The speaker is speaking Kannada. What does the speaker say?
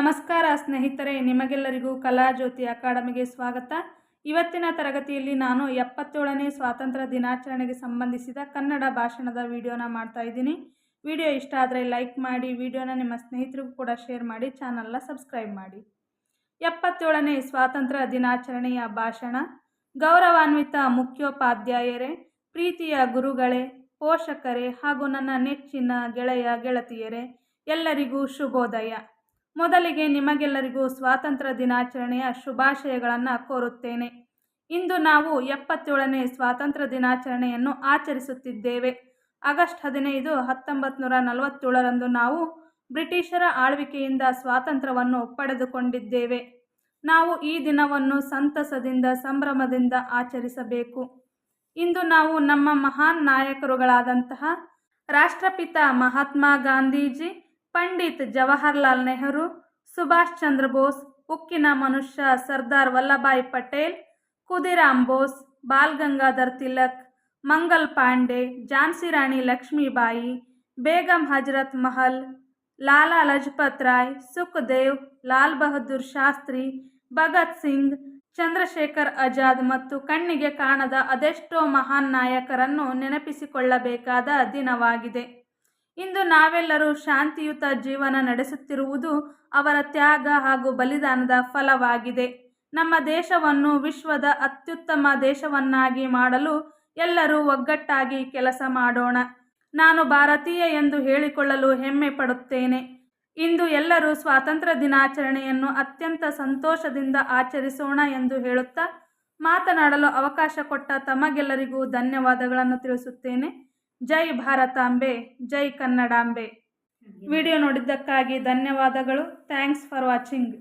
ನಮಸ್ಕಾರ ಸ್ನೇಹಿತರೆ, ನಿಮಗೆಲ್ಲರಿಗೂ ಕಲಾಜ್ಯೋತಿ ಅಕಾಡೆಮಿಗೆ ಸ್ವಾಗತ. ಇವತ್ತಿನ ತರಗತಿಯಲ್ಲಿ ನಾನು ಎಪ್ಪತ್ತೇಳನೇ ಸ್ವಾತಂತ್ರ್ಯ ದಿನಾಚರಣೆಗೆ ಸಂಬಂಧಿಸಿದ ಕನ್ನಡ ಭಾಷಣದ ವಿಡಿಯೋನ ಮಾಡ್ತಾ ಇದ್ದೀನಿ. ವಿಡಿಯೋ ಇಷ್ಟ ಆದರೆ ಲೈಕ್ ಮಾಡಿ, ವಿಡಿಯೋನ ನಿಮ್ಮ ಸ್ನೇಹಿತರಿಗೂ ಕೂಡ ಶೇರ್ ಮಾಡಿ, ಚಾನಲ್ನ ಸಬ್ಸ್ಕ್ರೈಬ್ ಮಾಡಿ. ಎಪ್ಪತ್ತೇಳನೇ ಸ್ವಾತಂತ್ರ್ಯ ದಿನಾಚರಣೆಯ ಭಾಷಣ. ಗೌರವಾನ್ವಿತ ಮುಖ್ಯೋಪಾಧ್ಯಾಯರೇ, ಪ್ರೀತಿಯ ಗುರುಗಳೇ, ಪೋಷಕರೇ ಹಾಗೂ ನನ್ನ ನೆಚ್ಚಿನ ಗೆಳೆಯ ಗೆಳತಿಯರೇ, ಎಲ್ಲರಿಗೂ ಶುಭೋದಯ. ಮೊದಲಿಗೆ ನಿಮಗೆಲ್ಲರಿಗೂ ಸ್ವಾತಂತ್ರ್ಯ ದಿನಾಚರಣೆಯ ಶುಭಾಶಯಗಳನ್ನು ಕೋರುತ್ತೇನೆ. ಇಂದು ನಾವು ಎಪ್ಪತ್ತೇಳನೇ ಸ್ವಾತಂತ್ರ್ಯ ದಿನಾಚರಣೆಯನ್ನು ಆಚರಿಸುತ್ತಿದ್ದೇವೆ. ಆಗಸ್ಟ್ ಹದಿನೈದು ಹತ್ತೊಂಬತ್ತು ನೂರ ನಲವತ್ತೇಳರಂದು ನಾವು ಬ್ರಿಟಿಷರ ಆಳ್ವಿಕೆಯಿಂದ ಸ್ವಾತಂತ್ರ್ಯವನ್ನು ಪಡೆದುಕೊಂಡಿದ್ದೇವೆ. ನಾವು ಈ ದಿನವನ್ನು ಸಂತಸದಿಂದ, ಸಂಭ್ರಮದಿಂದ ಆಚರಿಸಬೇಕು. ಇಂದು ನಾವು ನಮ್ಮ ಮಹಾನ್ ನಾಯಕರುಗಳಾದಂತಹ ರಾಷ್ಟ್ರಪಿತ ಮಹಾತ್ಮ ಗಾಂಧೀಜಿ ಪಂಡಿತ್ ಜವಾಹರ್ಲಾಲ್ ನೆಹರು, ಸುಭಾಷ್ ಚಂದ್ರ ಬೋಸ್, ಉಕ್ಕಿನ ಮನುಷ್ಯ ಸರ್ದಾರ್ ವಲ್ಲಭಾಯ್ ಪಟೇಲ್, ಖುದಿರಾಮ್ ಬೋಸ್, ಬಾಲ್ ಗಂಗಾಧರ್ ತಿಲಕ್, ಮಂಗಲ್ ಪಾಂಡೆ, ಝಾನ್ಸಿ ರಾಣಿ ಲಕ್ಷ್ಮೀಬಾಯಿ, ಬೇಗಂ ಹಜರತ್ ಮಹಲ್, ಲಾಲಾ ಲಜಪತ್ ರಾಯ್, ಸುಖದೇವ್, ಲಾಲ್ ಬಹದ್ದೂರ್ ಶಾಸ್ತ್ರಿ, ಭಗತ್ ಸಿಂಗ್, ಚಂದ್ರಶೇಖರ್ ಆಜಾದ್ ಮತ್ತು ಕಣ್ಣಿಗೆ ಕಾಣದ ಅದೆಷ್ಟೋ ಮಹಾನ್ ನಾಯಕರನ್ನು ನೆನಪಿಸಿಕೊಳ್ಳಬೇಕಾದ ದಿನವಾಗಿದೆ. ಇಂದು ನಾವೆಲ್ಲರೂ ಶಾಂತಿಯುತ ಜೀವನ ನಡೆಸುತ್ತಿರುವುದು ಅವರ ತ್ಯಾಗ ಹಾಗೂ ಬಲಿದಾನದ ಫಲವಾಗಿದೆ. ನಮ್ಮ ದೇಶವನ್ನು ವಿಶ್ವದ ಅತ್ಯುತ್ತಮ ದೇಶವನ್ನಾಗಿ ಮಾಡಲು ಎಲ್ಲರೂ ಒಗ್ಗಟ್ಟಾಗಿ ಕೆಲಸ ಮಾಡೋಣ. ನಾನು ಭಾರತೀಯ ಎಂದು ಹೇಳಿಕೊಳ್ಳಲು ಹೆಮ್ಮೆ ಪಡುತ್ತೇನೆ. ಇಂದು ಎಲ್ಲರೂ ಸ್ವಾತಂತ್ರ್ಯ ದಿನಾಚರಣೆಯನ್ನು ಅತ್ಯಂತ ಸಂತೋಷದಿಂದ ಆಚರಿಸೋಣ ಎಂದು ಹೇಳುತ್ತಾ ಮಾತನಾಡಲು ಅವಕಾಶ ಕೊಟ್ಟ ತಮಗೆಲ್ಲರಿಗೂ ಧನ್ಯವಾದಗಳನ್ನು ತಿಳಿಸುತ್ತೇನೆ. ಜೈ ಭಾರತಾಂಬೆ ಜೈ ಕನ್ನಡಾಂಬೆ. ವಿಡಿಯೋ ನೋಡಿದ್ದಕ್ಕಾಗಿ ಧನ್ಯವಾದಗಳು. Thanks for watching